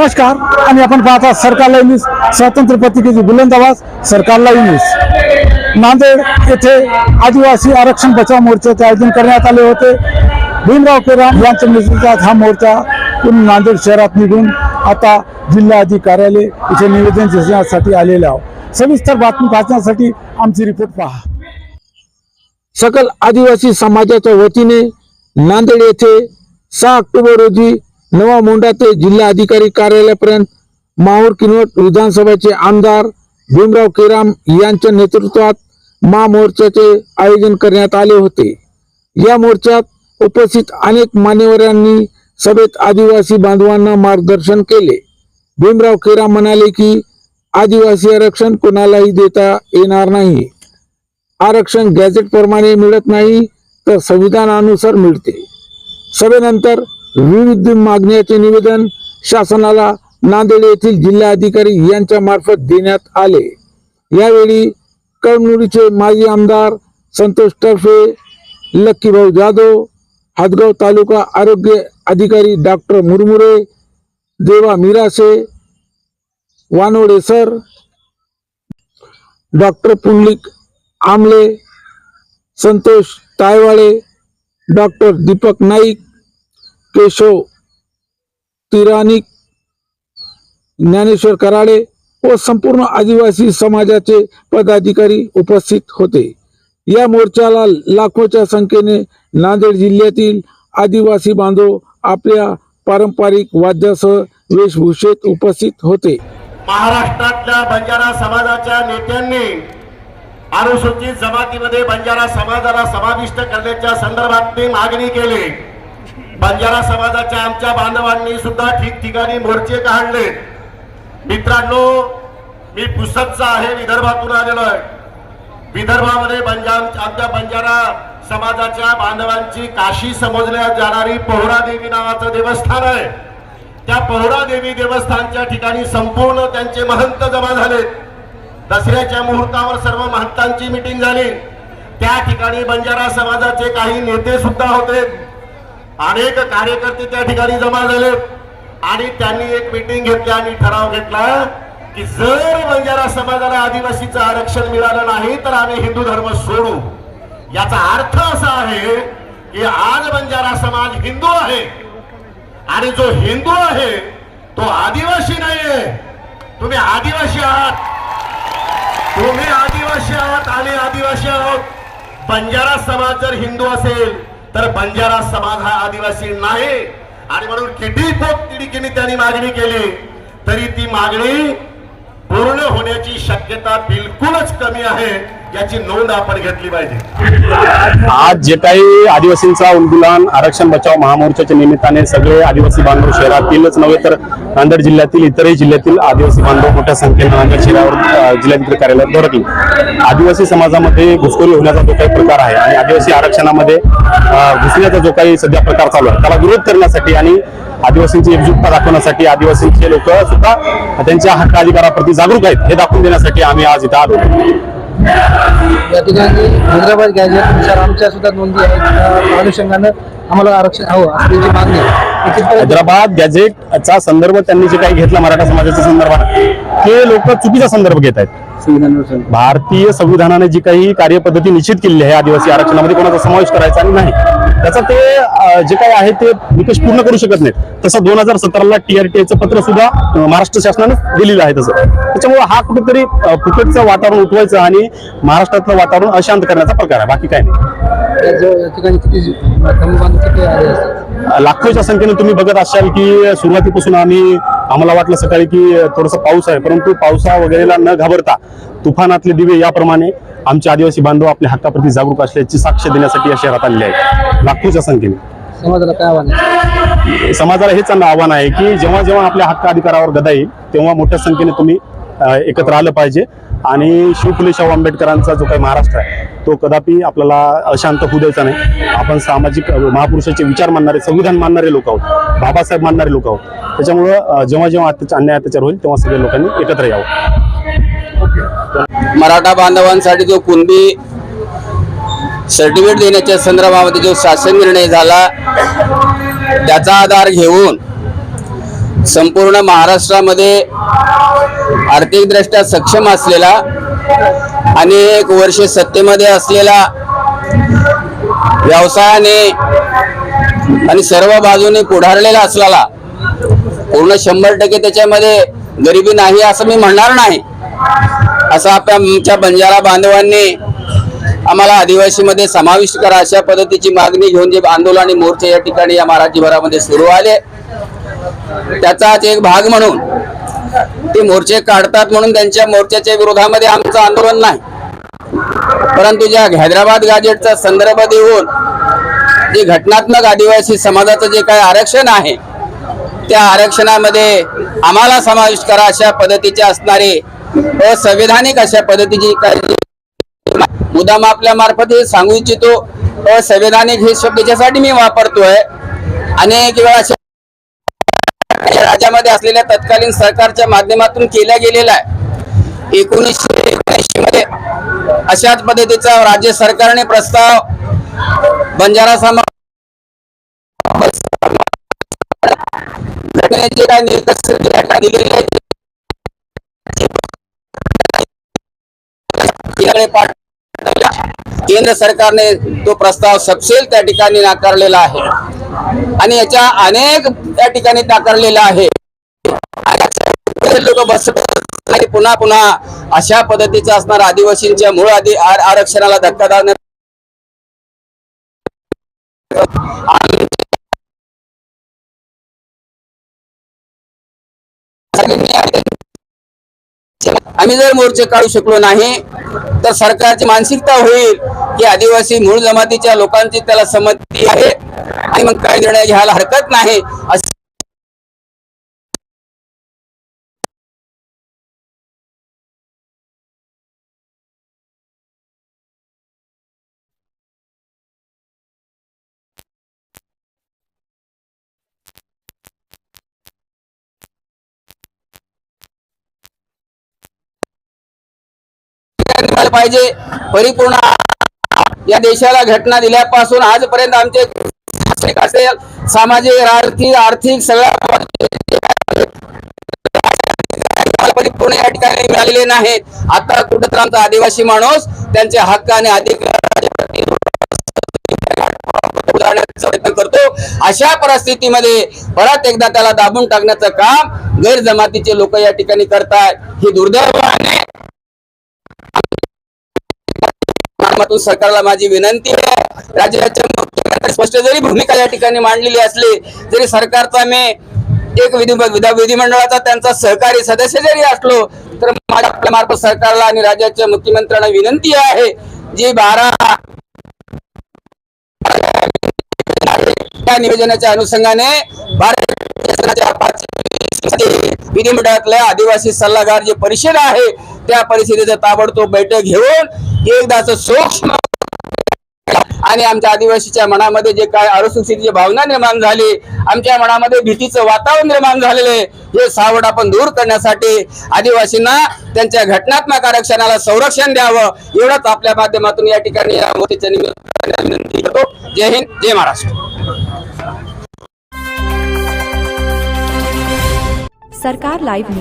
नमस्कार आणि आपण पाहता सरकारला न्यूज स्वातंत्र्य पत्रिकेची बुलंद आवाज सरकारला न्यूज नांदेड येथे आदिवासी आरक्षण बचाव मोर्चाचे आयोजन करण्यात आले होते. भीमराव केराम यांच्या नेतृत्वात हा मोर्चा पुन्हा नांदेड शहरात निघून आता जिल्हाधिकारी कार्यालय इथे निवेदन देण्यासाठी आलेले आहोत सविस्तर बातमी पाहण्यासाठी आमची रिपोर्ट पहा. सकल आदिवासी समाजाच्या वतीने नांदेड येथे सहा ऑक्टोबर रोजी नवा मोंडा ते जिल्हा अधिकारी कार्यालयापर्यंत माहूर किनवट विधानसभेचे आमदार भीमराव केराम यांच्या नेतृत्वात महामोर्चाचे आयोजन करण्यात आले होते. या मोर्चात उपस्थित अनेक मान्यवरांनी सभेत आदिवासी बांधवांना मार्गदर्शन केले. भीमराव केराम म्हणाले की आदिवासी आरक्षण कोणालाही देता येणार नाही. आरक्षण गॅझेट प्रमाणे मिळत नाही तर संविधानानुसार मिळते. सभेनंतर विविध मागण्याचे निवेदन शासनाला नांदेड येथील जिल्हाधिकारी यांच्या मार्फत देण्यात आले. यावेळी कळमनुरीचे माजी आमदार संतोष टर्फे लक्कीभाऊ जाधव हातगाव तालुका आरोग्य अधिकारी doctor Murmure Deva Mirase Wanode sir doctor Pundalik Amle Santosh Taywade doctor Deepak Naik Keshav Tiranik Dnyaneshwar Karade व संपूर्ण आदिवासी समाजाचे पदाधिकारी उपस्थित होते. या मोर्चाला लाखोच्या संख्येने नांदेड जिल्ह्यातील आदिवासी बांधव आपल्या पारंपरिक वाद्यासह वेशभूषेत उपस्थित होते. महाराष्ट्रातल्या बंजारा समाजाच्या नेत्यांनी अनुसूचित जमातीमध्ये बंजारा समाजाला समाविष्ट करण्याच्या संदर्भात मागणी केली. बंजारा समाजाच्या आमच्या बांधवांनी सुद्धा ठिकठिकाणी मोर्चे काढले. मित्रांनो मी पुसदचा आहे विदर्भातून आलेलो आहे. विदर्भामध्ये बंजारा आमच्या बंजारा समाजाच्या बांधवांची काशी समजल्या जाणारी पोहरा देवी नावाचं देवस्थान आहे. त्या पोहरा देवी देवस्थानच्या ठिकाणी संपूर्ण त्यांचे महंत जमा झाले. दसऱ्याच्या मुहूर्तावर सर्व महंतांची मिटिंग झाली. त्या ठिकाणी बंजारा समाजाचे काही नेते सुद्धा होते. अनेक कार्यकर्ते त्या ठिकाणी जमा झाले. आणि त्यांनी एक मिटिंग घेतली आणि ठराव घेतला की जर बंजारा समाजाला आदिवासीचं आरक्षण मिळालं नाही तर आम्ही हिंदू धर्म सोडू. याचा अर्थ असा आहे की आज बंजारा समाज हिंदू आहे. आणि जो हिंदू आहे तो आदिवासी नाहीये. तुम्ही आदिवासी आहात. तुम्ही आदिवासी आहात आम्ही आदिवासी आहोत. बंजारा समाज जर हिंदू असेल तर बंजारा समाज हा आदिवासी नाही. आणि म्हणून किती पोट तिडकीने त्यांनी मागणी केली तरी ती मागणी पूर्ण होण्याची शक्यता बिलकुलच कमी आहे. याची नोंद आपण घेतली पाहिजे. आज जे काही आदिवासींचा उलगुलान आरक्षण बचाव महामोर्चाच्या निमित्ताने सगळे आदिवासी बांधव शहरातीलच नव्हे तर नांदेड जिल्ह्यातील इतरही जिल्ह्यातील आदिवासी बांधव मोठ्या संख्येनं नांदेड शहरावर जिल्हाधिकारी कार्यालयात धडकले. आदिवासी समाजामध्ये घुसखोरी होण्याचा जो काही प्रकार आहे आणि आदिवासी आरक्षणामध्ये घुसण्याचा जो काही सध्या प्रकार चालू आहे त्याला विरोध करण्यासाठी आणि आदिवासींची एकजुटता दाखवण्यासाठी आदिवासींचे लोक सुद्धा त्यांच्या हक्क अधिकाराप्रती जागरूक आहेत हे दाखवून देण्यासाठी आम्ही आज इथं आलो. या ठिकाणी हैदराबाद गॅजेटनुसार आमच्या सुद्धा नोंदी आहेत. अनुषंगानं आम्हाला आरक्षण हवं अशी त्यांची मागणी आहे. हैदराबाद गॅझेटचा संदर्भ त्यांनी जे काही घेतला मराठा समाजाच्या संदर्भात ते लोक चुकीचा संदर्भ घेत आहेत. भारतीय संविधानाने जी काही कार्यपद्धती निश्चित केलेली आहे आदिवासी आरक्षणामध्ये कोणाचा समावेश करायचा आणि नाही त्याचा ते जे काही आहे ते निकष पूर्ण करू शकत नाहीत. तसं दोन हजार सतराला टीआरटीचं पत्र सुद्धा महाराष्ट्र शासनाने दिलेलं आहे तसं. त्याच्यामुळे हा कुठेतरी फुकटचं वातावरण उठवायचं आणि महाराष्ट्रातलं वातावरण अशांत करण्याचा प्रकार आहे. बाकी काय नाही. लाखोच्या संख्येने तुम्ही बघत असाल की सुरुवातीपासून आम्ही आम्हाला वाटलं सकाळी की थोडंसं पाऊस आहे परंतु पावसा वगैरेला न घाबरता तुफानातले दिवे याप्रमाणे आमचे आदिवासी बांधव आपल्या हक्काप्रती जागरूक असल्याची साक्ष देण्यासाठी या शहरात आलेले आहेत. लाखोच्या संख्येने. समाजाला काय आव्हान आहे? समाजाला हेच आव्हान आहे की जेव्हा जेव्हा आपल्या हक्क अधिकारावर गदा येईल तेव्हा मोठ्या संख्येने तुम्ही एकत्र आलं पाहिजे. आणि शिव फुले शाहू आंबेडकरांचा जो काही महाराष्ट्र आहे तो कदापि आपल्याला अशांत होऊ द्यायचा नाही. आपण सामाजिक महापुरुषाचे विचार मानणारे संविधान मानणारे लोक आहोत. बाबासाहेब मानणारे लोक आहोत. त्याच्यामुळं जेव्हा जेव्हा अन्याय अत्याचार होईल तेव्हा सगळ्या लोकांनी एकत्र यावं. मराठा बांधवांसाठी जो कुणबी सर्टिफिकेट देण्याच्या संदर्भामध्ये जो शासन निर्णय झाला त्याचा आधार घेऊन संपूर्ण महाराष्ट्रामध्ये आर्थिकदृष्ट्या सक्षम असलेला अनेक वर्षे सत्तेमध्ये असलेला व्यवसायाने आणि सर्व बाजूने पुढारलेला असलेला पूर्ण शंभर टक्के त्याच्यामध्ये गरिबी नाही असं मी म्हणणार नाही. असं आपल्या आमच्या बंजारा बांधवांनी आम्हाला आदिवासीमध्ये समाविष्ट करा अशा पद्धतीची मागणी घेऊन जे आंदोलन आणि मोर्चे या ठिकाणी या महाराष्ट्रभरामध्ये सुरू आले. त्याचाच एक भाग म्हणून ते मोर्चे काढतात म्हणून त्यांच्या मोर्चाच्या विरोधामध्ये आमचं आंदोलन नाही. परंतु ज्या हैदराबाद गाजेटचा संदर्भ देऊन जे घटनात्मक आदिवासी समाजाचं जे काही आरक्षण आहे त्या आरक्षणामध्ये आम्हाला समाविष्ट करा अशा पद्धतीचे असणारे असंवैधानिक अशा पद्धतीची काही मुद्दाम आपल्या मार्फत हे सांगू इच्छितो. असंवैधानिक हे शब्द ज्यासाठी मी वापरतोय अनेक वेळा अशा राज्यामध्ये असलेल्या तत्कालीन सरकारच्या माध्यमातून केल्या गेलेला आहे. एकोणीसशे एकोणऐंशी मध्ये अशाच पद्धतीचा राज्य सरकारने प्रस्ताव बंजारा समाज घटनेचे काय निकष दिलेले आहेत, पाठवल्या केंद्र सरकारने तो प्रस्ताव सपशेल त्या ठिकाणी नाकारलेला आहे. आणि याच्या अनेक त्या ठिकाणी नाकारलेला आहे. लोक बस आणि पुन्हा पुन्हा अशा पद्धतीचा असणार आदिवासींच्या मूळ आधी आरक्षणाला धक्का दाखवण्यात आम्ही जर मोर्चे काढू शकलो नाही तर सरकारची मानसिकता होईल की आदिवासी मूळ जमातीच्या लोकांची त्याला संमती आहे. आणि मग काय निर्णय घ्यायला हरकत नाही. असं करायला पाहिजे. परिपूर्ण या देशाला घटना दिल्यापासून आजपर्यंत आमचे असेल सामाजिक आर्थिक आर्थिक सगळ्या परिपूर्ण या ठिकाणी मिळालेले नाहीत. आता कुठं तर आमचा आदिवासी माणूस त्यांच्या हक्क आणि अधिकाराच्या प्रयत्न करतो. अशा परिस्थितीमध्ये परत एकदा त्याला दाबून टाकण्याचं काम गैरजमातीचे लोक या ठिकाणी करतात ही दुर्दैवाने माध्यमातून सरकारला माझी विनंती आहे. राज्याच्या मुख्यमंत्री स्पष्ट जरी भूमिका या ठिकाणी मांडलेली असली तरी सरकारचा मी एक विधी विधिमंडळाचा त्यांचा सहकारी सदस्य जरी असलो तर माझ्या मार्फत सरकारला आणि राज्याच्या मुख्यमंत्र्यांना विनंती आहे जी बारा त्या नियोजनाच्या अनुषंगाने भारत विधिमंडळातल्या आदिवासी सल्लागार जे परिषद आहे त्या परिषदेचं ताबडतोब बैठक घेऊन एकदाच सूक्ष्म आणि आमच्या आदिवासीच्या मनामध्ये जे काय अनुसूचितची भावना निर्माण झाली आमच्या मनामध्ये भीतीचं वातावरण निर्माण झालेलं आहे. हे सावड आपण दूर करण्यासाठी आदिवासींना त्यांच्या घटनात्मक आरक्षणाला संरक्षण द्यावं एवढंच आपल्या माध्यमातून या ठिकाणी या निमित्त निमित्ताने विनंती करतो. जय हिंद जय महाराष्ट्र. सरकार लाईव्ह न्यूज.